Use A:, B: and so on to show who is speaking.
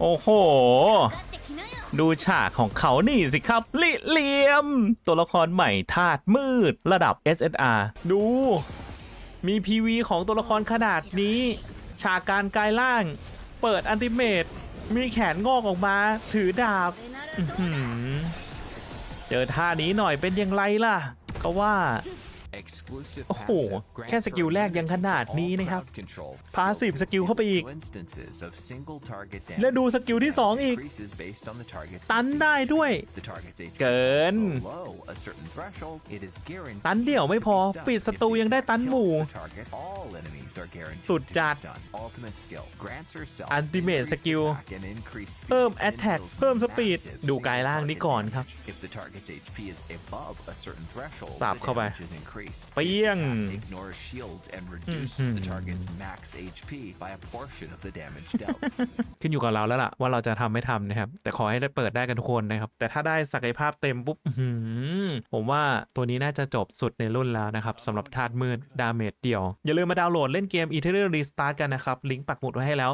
A: โอ้โห ดูฉากของเขานี่สิครับ ลิเลียม ตัวละครใหม่ธาตุมืดระดับ SSR ดู มี PV ของตัวละครขนาดนี้ ฉากการกายล่าง เปิดอันติเมตมีแขนงอกออกมา ถือดาบเจอท่านี้หน่อยเป็นยังไงล่ะก็ว่า
B: โอ้โห
A: แค่
B: แค่
A: ส
B: ส
A: กิ
B: กิ
A: ล
B: ล
A: แร
B: แร
A: ก
B: ก
A: ยั
B: ยังง
A: ข
B: ข
A: นา
B: นา
A: ด
B: ด
A: นี้
B: นี้
A: นะ
B: นะ
A: ค
B: ค
A: รั
B: รับบ
A: พาสซีฟสกิลเข้าไปอีก
B: และ
A: และ
B: ดู
A: ดูสกิลที่ 2 อีก ตั
B: ตั
A: น
B: น
A: ได้
B: ได้
A: ด้
B: ด้
A: ว
B: วยย
A: เกิ
B: เกิ
A: น
B: น
A: ตั
B: ตั
A: น
B: น
A: เดี่
B: เดี่
A: ย
B: ยวว
A: ไม่
B: ไม่
A: พ
B: พ
A: อ
B: อ
A: ปิ
B: ปิ
A: ด
B: ด
A: ศั
B: ศั
A: ต
B: ต
A: รู
B: รู
A: ยั
B: ยังง
A: ได้
B: ได้
A: ตั
B: ตั
A: น
B: น
A: ห
B: ห
A: มู่
B: มู่
A: สุ
B: สุ
A: ด
B: ด
A: จั
B: จั
A: ด
B: ด
A: Ultimate Skill เพิ่ม Attack เพิ่ม Speed ดูกายล่างนี้ก่อนครับ สั
B: สั
A: บบเข้า
B: เข้า
A: ไป
B: ไป
A: เปี้ยงขึ้นอยู่กับเราแล้วล่ะ ว่าเราจะทำไม่ทำนะครับ แต่ขอให้ได้เปิดได้กันทุกคนนะครับ แต่ถ้าได้ศักยภาพเต็มปุ๊บอื้อหือผมว่าตัวนี้น่าจะจบสุดในรุ่นแล้วนะครับสำหรับธาตุมืดดาเมจเดียว อย่าลืมมาดาวน์โหลดเล่นเกม Eternal Restart กันนะครับ ลิงก์ปักหมุดไว้ให้แล้ว